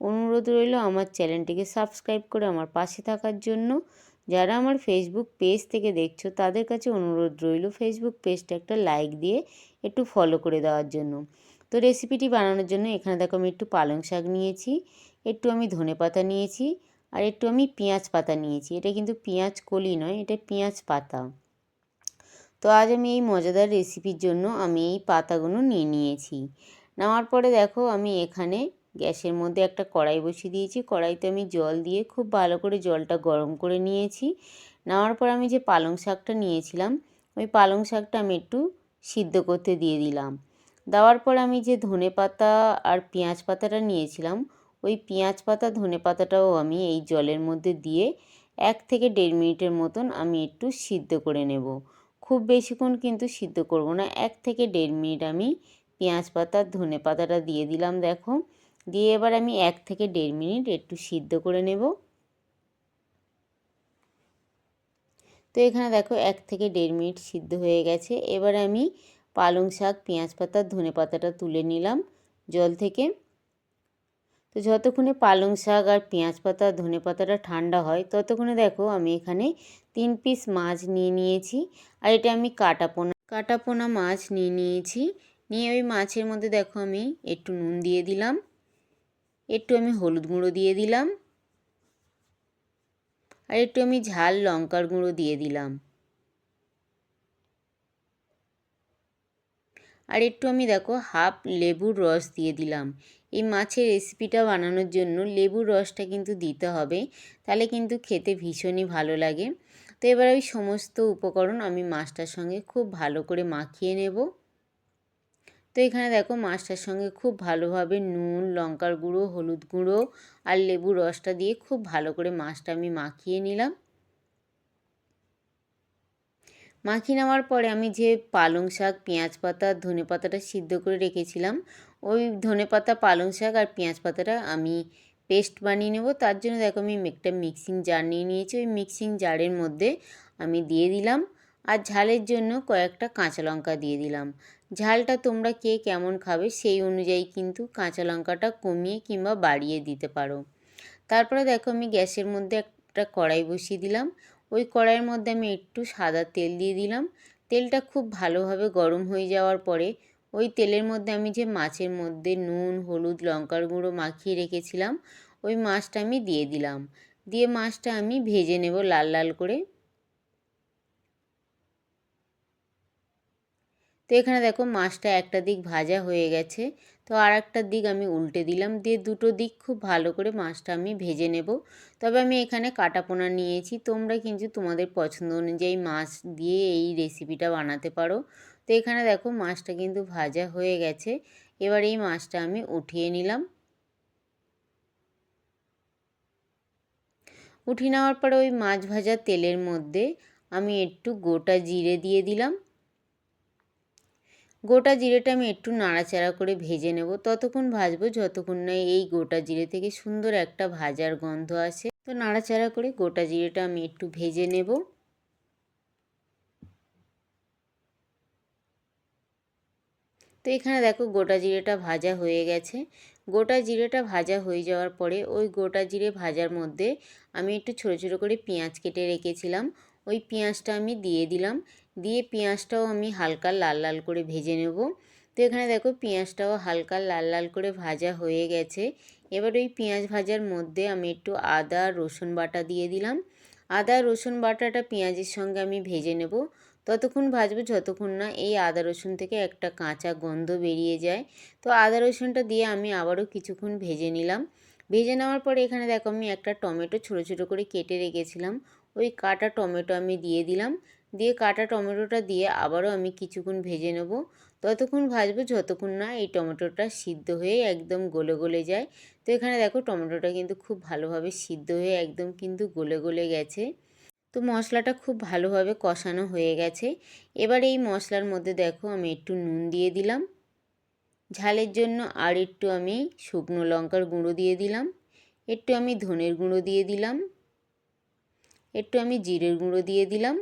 অনুরোধ রইল আমার চ্যানেলটিকে সাবস্ক্রাইব করে আমার পাশে থাকার জন্য। যারা আমার ফেসবুক পেজ থেকে দেখছ, তাদের কাছে অনুরোধ রইল ফেসবুক পেজটা একটা লাইক দিয়ে একটু ফলো করে দেওয়ার জন্য। তো রেসিপিটি বানানোর জন্য এখানে দেখো আমি একটু পালং শাক নিয়েছি, একটু আমি ধনে পাতা নিয়েছি, আর একটু আমি পেঁয়াজ পাতা নিয়েছি। এটা কিন্তু পেঁয়াজ কলি নয়, এটা পেঁয়াজ পাতা। তো আজ আমি এই মজাদার রেসিপির জন্য আমি এই পাতাগুলো নিয়ে নিয়েছি। নেওয়ার পরে দেখো আমি এখানে গ্যাসের মধ্যে একটা কড়াই বসিয়ে দিয়েছি। কড়াইতে আমি জল দিয়ে খুব ভালো করে জলটা গরম করে নিয়েছি। নেওয়ার পর আমি যে পালং শাকটা নিয়েছিলাম, ওই পালং শাকটা আমি একটু সিদ্ধ করতে দিয়ে দিলাম। দেওয়ার পর আমি যে ধনে পাতা আর পেঁয়াজ পাতাটা নিয়েছিলাম, ওই পেঁয়াজ পাতা, ধনে পাতাটাও আমি এই জলের মধ্যে দিয়ে এক থেকে দেড় মিনিটের মতন আমি একটু সিদ্ধ করে নেব। খুব বেশিক্ষণ কিন্তু সিদ্ধ করব না, এক থেকে দেড় মিনিট আমি পেঁয়াজ পাতা, ধনে পাতাটা দিয়ে দিলাম। দেখো দিয়ে এবার আমি এক থেকে দেড় মিনিট একটু সিদ্ধ করে নেব। তো এখানে দেখো এক থেকে দেড় মিনিট সিদ্ধ হয়ে গেছে। এবার আমি পালং শাক, পেঁয়াজ পাতা, ধনে পাতাটা তুলে নিলাম জল থেকে। তো যতক্ষণে পালং শাক আর পেঁয়াজ পাতা, ধনে পাতাটা ঠান্ডা হয়, ততক্ষণে দেখো আমি এখানে তিন পিস মাছ নিয়ে নিয়েছি। আর এটা আমি কাটা পোনা কাটা পোনা মাছ নিয়ে নিয়েছি। নিয়ে ওই মাছের মধ্যে দেখো আমি একটু নুন দিয়ে দিলাম। একটু আমি হলুদ গুঁড়ো দিয়ে দিলাম। আর একটু আমি ঝাল লঙ্কার গুঁড়ো দিয়ে দিলাম। আর একটু আমি দেখো হাফ লেবুর রস দিয়ে দিলাম। এই মাছের রেসিপিটা বানানোর জন্য লেবুর রসটা কিন্তু দিতে হবে, তাহলে কিন্তু খেতে ভীষণই ভালো লাগে। তো এবার ওই সমস্ত উপকরণ আমি মাছটার সঙ্গে খুব ভালো করে মাখিয়ে নেব। তো এখানে দেখো মাছটার সঙ্গে খুব ভালোভাবে নুন, লঙ্কার গুঁড়ো, হলুদ গুঁড়ো আর লেবু রসটা দিয়ে খুব ভালো করে মাছটা আমি মাখিয়ে নিলাম। মাখিয়ে নেওয়ার পরে আমি যে পালং শাক, পেঁয়াজ পাতা, ধনে পাতাটা সিদ্ধ করে রেখেছিলাম, ওই ধনে পাতা, পালং শাক আর পেঁয়াজ পাতাটা আমি পেস্ট বানিয়ে নেব। তার জন্য দেখো আমি একটা মিক্সিং জার নিয়ে নিয়েছি, ওই মিক্সিং জারের মধ্যে আমি দিয়ে দিলাম। আর ঝালের জন্য কয়েকটা কাঁচা লঙ্কা দিয়ে দিলাম। ঝালটা তোমরা কে কেমন খাবে সেই অনুযায়ী কিন্তু কাঁচা লঙ্কাটা কমিয়ে কিংবা বাড়িয়ে দিতে পারো। তারপরে দেখো আমি গ্যাসের মধ্যে একটা কড়াই বসিয়ে দিলাম। ওই কড়াইয়ের মধ্যে আমি একটু সাদা তেল দিয়ে দিলাম। তেলটা খুব ভালোভাবে গরম হয়ে যাওয়ার পরে ওই তেলের মধ্যে আমি যে মাছের মধ্যে নুন, হলুদ, লঙ্কার গুঁড়ো মাখিয়ে রেখেছিলাম, ওই মাছটা আমি দিয়ে দিলাম। দিয়ে মাছটা আমি ভেজে নেব লাল লাল করে। তো এখানে দেখো মাছটা একটা দিক ভাজা হয়ে গেছে। তো আর একটা দিক আমি উল্টে দিলাম, দিয়ে দুটো দিক খুব ভালো করে মাছটা আমি ভেজে নেব। তবে আমি এখানে কাটা পোনা নিয়েছি, তোমরা কিন্তু তোমাদের পছন্দ অনুযায়ী মাছ দিয়ে এই রেসিপিটা বানাতে পারো। তো এখানে দেখো মাছটা কিন্তু ভাজা হয়ে গেছে, এবার এই মাছটা আমি উঠিয়ে নিলাম। উঠিয়ে নেওয়ার পরে ওই মাছ ভাজা তেলের মধ্যে আমি একটু গোটা জিরে দিয়ে দিলাম। গোটা জিরেটা আমি একটু নাড়াচাড়া করে ভেজে নেব। ততক্ষণ ভাজবো, যতক্ষণ না এই গোটা জিরে থেকে সুন্দর একটা ভাজার গন্ধ আসে। তো নাড়াচাড়া করে গোটা জিরেটা আমি একটু ভেজে নেব। তো এখানে দেখো গোটা জিরেটা ভাজা হয়ে গেছে। গোটা জিরেটা ভাজা হয়ে যাওয়ার পরে ওই গোটা জিরে ভাজার মধ্যে আমি একটু ছোটো ছোটো করে পেঁয়াজ কেটে রেখেছিলাম। ওই পেঁয়াজটা আমি দিয়ে দিলাম। দিয়ে পেঁয়াজটাও আমি হালকা লাল লাল করে ভেজে নেব। তো এখানে দেখো পেঁয়াজটাও হালকা লাল লাল করে ভাজা হয়ে গেছে। এবার ওই পেঁয়াজ ভাজার মধ্যে আমি একটু আদা, রসুন বাটা দিয়ে দিলাম। আদা, রসুন বাটাটা পেঁয়াজের সঙ্গে আমি ভেজে নেব। ততক্ষণ ভাজবো, যতক্ষণ না এই আদা, রসুন থেকে একটা কাঁচা গন্ধ বেরিয়ে যায়। তো আদা, রসুনটা দিয়ে আমি আবারও কিছুক্ষণ ভেজে নিলাম। ভেজে নেওয়ার পরে এখানে দেখো আমি একটা টমেটো ছোটো ছোটো করে কেটে রেখেছিলাম। ওই কাটা টমেটো আমি দিয়ে দিলাম। দিয়ে কাটা টমেটোটা দিয়ে আবারও আমি কিছুক্ষণ ভেজে নেব। ততক্ষণ ভাজবো, যতক্ষণ না এই টমেটোটা সিদ্ধ হয়ে একদম গলে গলে যায়। তো এখানে দেখো টমেটোটা কিন্তু খুব ভালোভাবে সিদ্ধ হয়ে একদম কিন্তু গলে গলে গেছে। তো মশলাটা খুব ভালোভাবে কষানো হয়ে গেছে। এবার এই মশলার মধ্যে দেখো আমি একটু নুন দিয়ে দিলাম। ঝালের জন্য আর একটু আমি শুকনো লঙ্কার গুঁড়ো দিয়ে দিলাম। একটু আমি ধনের গুঁড়ো দিয়ে দিলাম। একটু আমি জিরের গুঁড়ো দিয়ে দিলাম।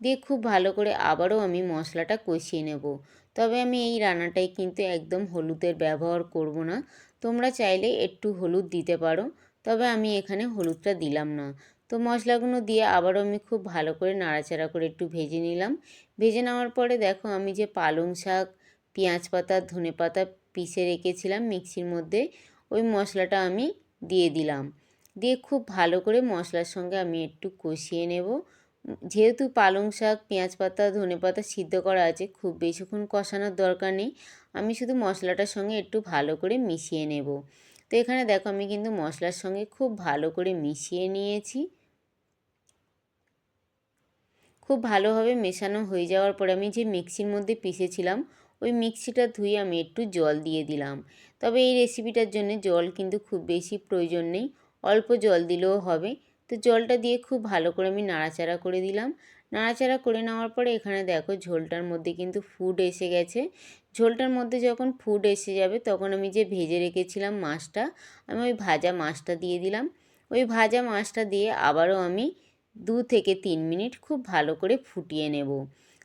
দিয়ে খুব ভালো করে আবারও আমি মশলাটা কষিয়ে নেব। তবে আমি এই রান্নাটায় কিন্তু একদম হলুদের ব্যবহার করব না। তোমরা চাইলে একটু হলুদ দিতে পারো, তবে আমি এখানে হলুদটা দিলাম না। তো মশলাগুলো দিয়ে আবারও আমি খুব ভালো করে নাড়াচাড়া করে একটু ভেজে নিলাম। ভেজে নেওয়ার পরে দেখো আমি যে পালং শাক, পেঁয়াজ পাতা ধনে পাতা পিষে রেখেছিলাম মিক্সির মধ্যে, ওই মশলাটা আমি দিয়ে দিলাম। দিয়ে খুব ভালো করে মশলার সঙ্গে আমি একটু কষিয়ে নেব। যেহেতু পালং শাক, পেঁয়াজ পাতা, ধনে পাতা সিদ্ধ করা আছে, খুব বেশিক্ষণ কষানোর দরকার নেই। আমি শুধু মশলাটার সঙ্গে একটু ভালো করে মিশিয়ে নেব। তো এখানে দেখো আমি কিন্তু মশলার সঙ্গে খুব ভালো করে মিশিয়ে নিয়েছি। খুব ভালোভাবে মেশানো হয়ে যাওয়ার পরে আমি যে মিক্সির মধ্যে পিষেছিলাম, ওই মিক্সিটা ধুয়ে আমি একটু জল দিয়ে দিলাম। তবে এই রেসিপিটার জন্য জল কিন্তু খুব বেশি প্রয়োজন নেই। অল্প জল দিলেও হবে। তো জলটা দিয়ে খুব ভালো করে আমি নাড়াচাড়া করে দিলাম। নাড়াচাড়া করে নেওয়ার পরে এখানে দেখো ঝোলটার মধ্যে কিন্তু ফুড এসে গেছে। ঝোলটার মধ্যে যখন ফুড এসে যাবে তখন আমি যে ভেজে রেখেছিলাম মাছটা, আমি ওই ভাজা মাছটা দিয়ে দিলাম। ওই ভাজা মাছটা দিয়ে আবারও আমি দু থেকে তিন মিনিট খুব ভালো করে ফুটিয়ে নেব।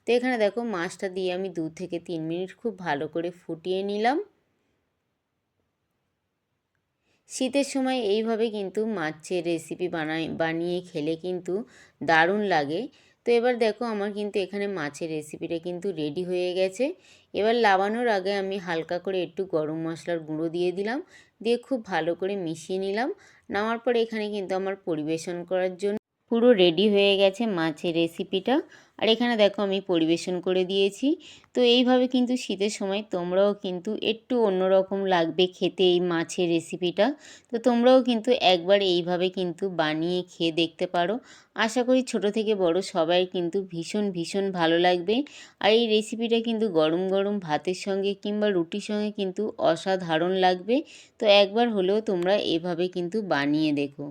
তো এখানে দেখো মাছটা দিয়ে আমি দু থেকে তিন মিনিট খুব ভালো করে ফুটিয়ে নিলাম। শীতের সময় এইভাবে কিন্তু মাছের রেসিপি বানাই, বানিয়ে খেলে কিন্তু দারুণ লাগে। তো এবার দেখো আমার কিন্তু এখানে মাছের রেসিপিটা কিন্তু রেডি হয়ে গেছে। এবার লাবানোর আগে আমি হালকা করে একটু গরম মশলার গুঁড়ো দিয়ে দিলাম, দিয়ে খুব ভালো করে মিশিয়ে নিলাম। নামার পরে এখানে কিন্তু আমার পরিবেশন করার জন্য পুরো রেডি হয়ে গেছে মাছের রেসিপিটা আর এখানে দেখো আমি পরিবেশন করে দিয়েছি। তো এইভাবে কিন্তু শীতের সময় তোমরাও কিন্তু একটু অন্যরকম লাগবে খেতে এই মাছের রেসিপিটা তো তোমরাও কিন্তু একবার এইভাবে কিন্তু বানিয়ে খেয়ে দেখতে পারো। আশা করি ছোট থেকে বড় সবাই কিন্তু ভীষণ ভীষণ ভালো লাগবে। আর এই রেসিপিটা কিন্তু গরম গরম ভাতের সঙ্গে কিংবা রুটির সঙ্গে কিন্তু অসাধারণ লাগবে। তো একবার হলেও তোমরা এভাবে কিন্তু বানিয়ে দেখো।